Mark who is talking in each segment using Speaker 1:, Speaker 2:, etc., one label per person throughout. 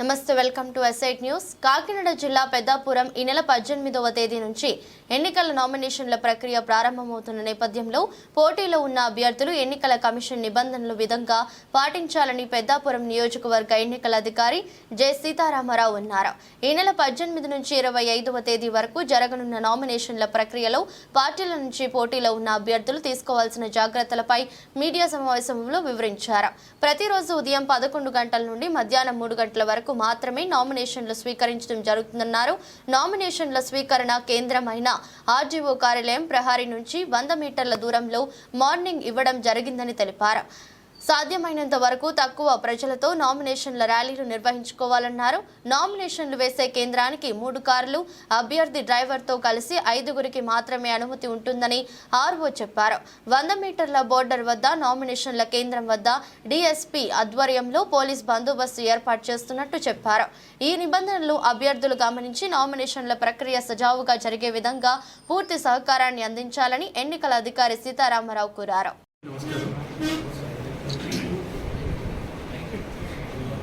Speaker 1: నమస్తే welcome to SIT news Kakinada జిల్లా పెద్దాపురం ఈ నెల పద్దెనిమిదవ తేదీ నుంచి ఎన్నికల నామినేషన్ల ప్రక్రియ ప్రారంభమవుతున్న నేపథ్యంలో పోటీలో ఉన్న అభ్యర్థులు ఎన్నికల కమిషన్ నిబంధనల విధంగా పాటించాలని పెద్దాపురం నియోజకవర్గ ఎన్నికల అధికారి జె సీతారామరావు అన్నారు. ఈ నెల పద్దెనిమిది నుంచి ఇరవై ఐదవ తేదీ వరకు జరగనున్న నామినేషన్ల ప్రక్రియలో పార్టీల నుంచి పోటీలో ఉన్న అభ్యర్థులు తీసుకోవాల్సిన జాగ్రత్తలపై మీడియా సమావేశంలో వివరించారు. ప్రతిరోజు ఉదయం పదకొండు గంటల నుండి మధ్యాహ్నం మూడు గంటల వరకు మాత్రమే నామినేషన్లు స్వీకరించడం జరుగుతుందన్నారు. నామినేషన్ల స్వీకరణ కేంద్రమైన ఆర్జీఓ కార్యాలయం ప్రహారీ నుంచి వంద మీటర్ల దూరంలో మార్నింగ్ ఇవ్వడం జరిగిందని తెలిపారు. సాధ్యమైనంత వరకు తక్కువ ప్రజలతో నామినేషన్ల ర్యాలీలు నిర్వహించుకోవాలన్నారు. నామినేషన్లు వేసే కేంద్రానికి మూడు కార్లు అభ్యర్థి డ్రైవర్తో కలిసి ఐదుగురికి మాత్రమే అనుమతి ఉంటుందని ఆర్ఓ చెప్పారు. వంద మీటర్ల బోర్డర్ వద్ద నామినేషన్ల కేంద్రం వద్ద డీఎస్పీ ఆధ్వర్యంలో పోలీస్ బందోబస్తు ఏర్పాటు చేస్తున్నట్టు చెప్పారు. ఈ నిబంధనలు అభ్యర్థులు గమనించి నామినేషన్ల ప్రక్రియ సజావుగా జరిగే విధంగా పూర్తి సహకారాన్ని అందించాలని ఎన్నికల అధికారి సీతారామరావు కోరారు.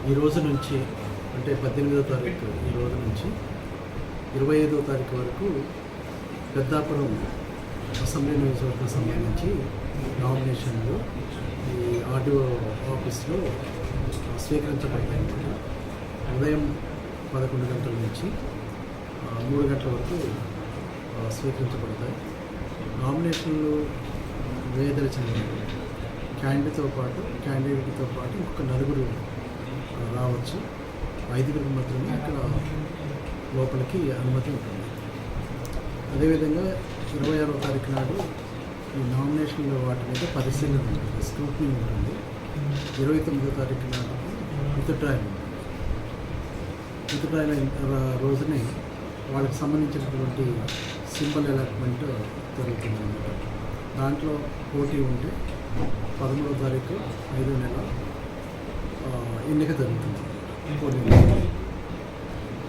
Speaker 2: ఈ రోజు నుంచి అంటే పద్దెనిమిదో తారీఖు ఈ రోజు నుంచి ఇరవై ఐదో తారీఖు వరకు పెద్దాపురం అసెంబ్లీ నియోజకవర్గం సంబంధించి నామినేషన్లు ఈ ఆర్డీఓ ఆఫీస్లో స్వీకరించబడతాయి ఉదయం పదకొండు గంటల నుంచి మూడు గంటల వరకు స్వీకరించబడతాయి. నామినేషన్లు వేయదలిచిన క్యాండిడేట్తో పాటు క్యాండిడేట్తో పాటు ఒక నలుగురు రావచ్చు. ఐదుగురికి మాత్రమే అక్కడ లోపలికి అనుమతి ఉంటుంది. అదేవిధంగా ఇరవై ఆరో తారీఖు నాడు ఈ నామినేషన్ల వాటి మీద పరిశీలన ఉంటుంది. స్క్రూట్నీ ఉంటుంది. ఇరవై తొమ్మిదో తారీఖు నాడు విత్డ్రాయల్ ఉంటుంది. విత్డ్రాయల్ అయిన రోజునే వాళ్ళకి సంబంధించినటువంటి సింబల్ అలాట్మెంట్ జరుగుతుంది అన్నమాట దాంట్లో పోటీ ఉంటే పదమూడవ తారీఖు ఐదో నెల ఎన్నిక జరుగుతుంది.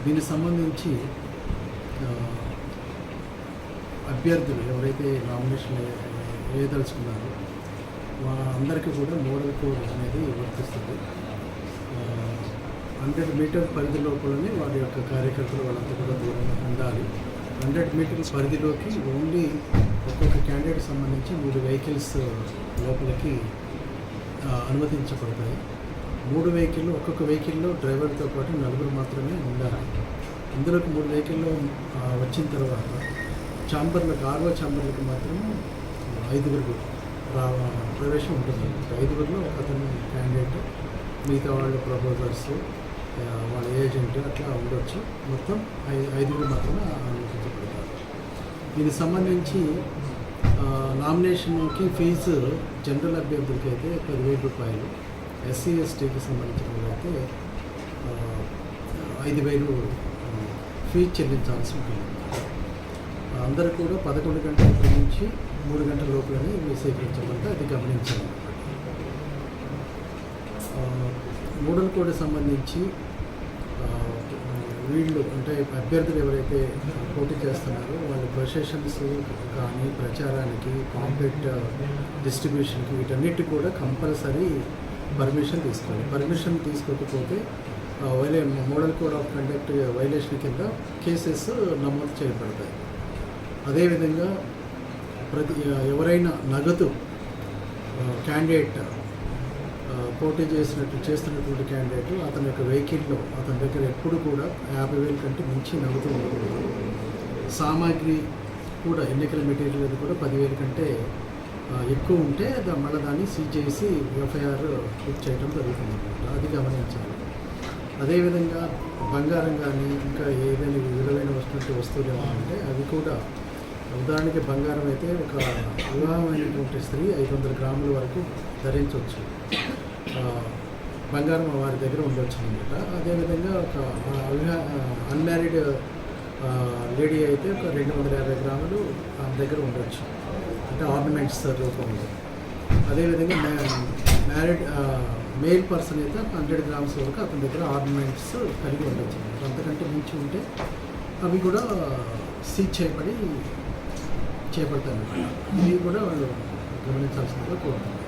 Speaker 2: దీనికి సంబంధించి అభ్యర్థులు ఎవరైతే నామినేషన్ వేయదలుచుకున్నారో అందరికీ కూడా మోడల్ కోడ్ అనేది వర్తిస్తుంది. హండ్రెడ్ మీటర్ పరిధి లోపలనే వారి యొక్క కార్యకర్తలు వాళ్ళంతా కూడా దూరంగా ఉండాలి. హండ్రెడ్ మీటర్స్ పరిధిలోకి ఓన్లీ ఒక్కొక్క క్యాండిడేట్ సంబంధించి మూడు వెహికల్స్ లోపలికి అనుమతించబడతాయి. మూడు వెహికల్ ఒక్కొక్క వెహికల్లో డ్రైవర్తో పాటు నలుగురు మాత్రమే ఉండాలి. ఇందులోకి మూడు వెహికల్లో వచ్చిన తర్వాత ఛాంబర్లకు ఆరో ఛాంబర్లకు మాత్రం ఐదుగురు రా ప్రవేశం ఉంటుంది. ఐదుగురిలో ఒక అతను క్యాండిడేట్ మిగతా వాళ్ళు ప్రపోజర్స్ వాళ్ళ ఏజెంట్ అట్లా ఉండొచ్చు. మొత్తం ఐ ఐదుగురు మాత్రమే అనుమతించబడతారు దీనికి సంబంధించి నామినేషన్కి ఫీజు జనరల్ అభ్యర్థులకి అయితే పదివేల రూపాయలు. ఎస్సీ ఎస్టీకి సంబంధించిన అయితే ఐదు వేలు ఫీజ్ చెల్లించాల్సి ఉంటుంది. అందరూ కూడా పదకొండు గంటల నుంచి మూడు గంటల లోపలనే ఇవి సేకరించాలంటే అది గమనించాలి. మూడల కోడ్ సంబంధించి వీళ్ళు అంటే అభ్యర్థులు ఎవరైతే పోటీ చేస్తున్నారో వాళ్ళ ప్రొసెషన్స్ కానీ ప్రచారానికి కాంప్లెక్ట్ డిస్ట్రిబ్యూషన్కి వీటన్నిటి కూడా కంపల్సరీ పర్మిషన్ తీసుకోవాలి పర్మిషన్ తీసుకోకపోతే వైలే model code of conduct violation కింద కేసెస్ నమోదు చేయబడతాయి. అదేవిధంగా ప్రతి ఎవరైనా నగదు క్యాండిడేట్ పోటీ చేసినట్టు చేస్తున్నటువంటి క్యాండిడేట్ అతని యొక్క వెహికల్లో అతని దగ్గర ఎప్పుడు కూడా యాభై వేల కంటే మించి నగదు ఉండకూడదు. సామాగ్రి కూడా ఎన్నికల మెటీరియల్ అది కూడా పదివేల కంటే ఎక్కువ ఉంటే మళ్ళీ దాన్ని సీజ్ చేసి ఎఫ్ఐఆర్ బుక్ చేయడం జరుగుతుంది అనమాట. అది గమనించాలి. అదేవిధంగా బంగారం కానీ ఇంకా ఏదైనా విధమైన వస్తున్నటువంటి వస్తువులు ఏమంటే అవి కూడా ఉదాహరణకి బంగారం అయితే ఒక వివాహమైనటువంటి స్త్రీ ఐదు వందల గ్రాముల వరకు ధరించవచ్చు. బంగారం వారి దగ్గర ఉండొచ్చు అనమాట. అదేవిధంగా ఒక అన్మ్యారీడ్ లేడీ అయితే ఒక రెండు వందల యాభై గ్రాములు ఆమె దగ్గర ఉండొచ్చు. అంటే ఆర్నమెంట్స్ రూపంలో. అదేవిధంగా మ్యారీడ్ మేల్ పర్సన్ అయితే హండ్రెడ్ గ్రామ్స్ వరకు అతని దగ్గర ఆర్నమెంట్స్ కలిగి ఉండొచ్చు. అంతకంటే మించి ఉంటే అవి కూడా సీజ్ చేయబడి చేపడతారు ఇవి కూడా వాళ్ళు గమనించాల్సిందిగా కోరుతున్నారు